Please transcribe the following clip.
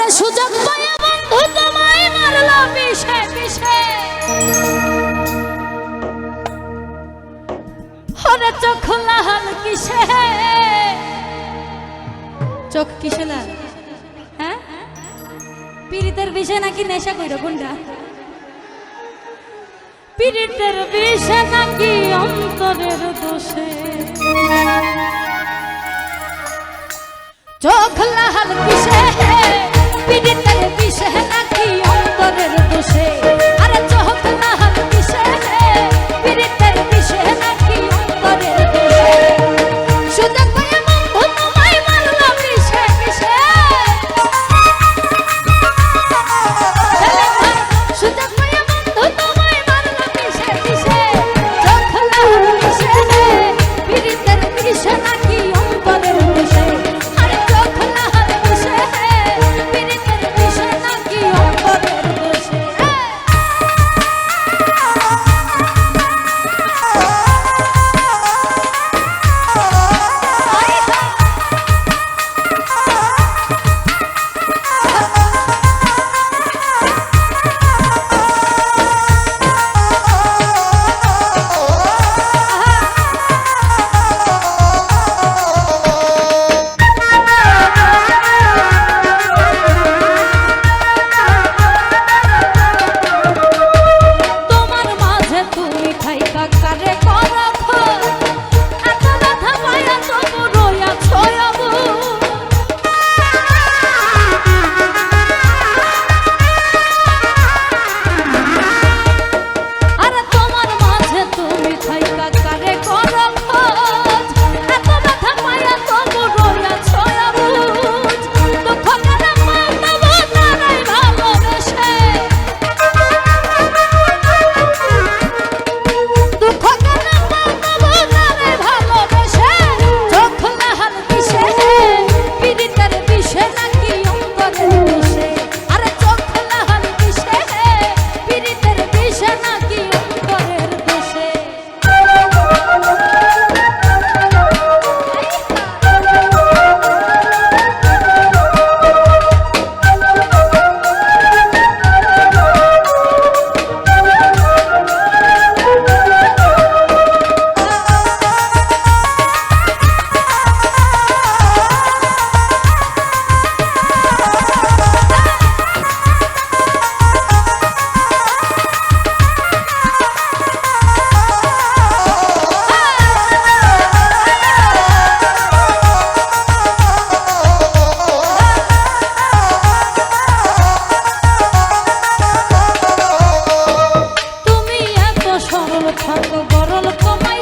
আরে সুযোগ পায়া বন্ধু তোমায় মারলো পিছে পিছে ওরে চোখ লাল কিসে? চোখ কিসে লাল? হ্যাঁ? পীড়িতের বিষে নাকি নেশা কইরা কোনটা? পীড়িতের বিষে নাকি অন্তরের দোষে? চোখ লাল কিসে? পিড়িতের বিষে নাকি অন্তরের দোষে? সর্ববরল তোমায়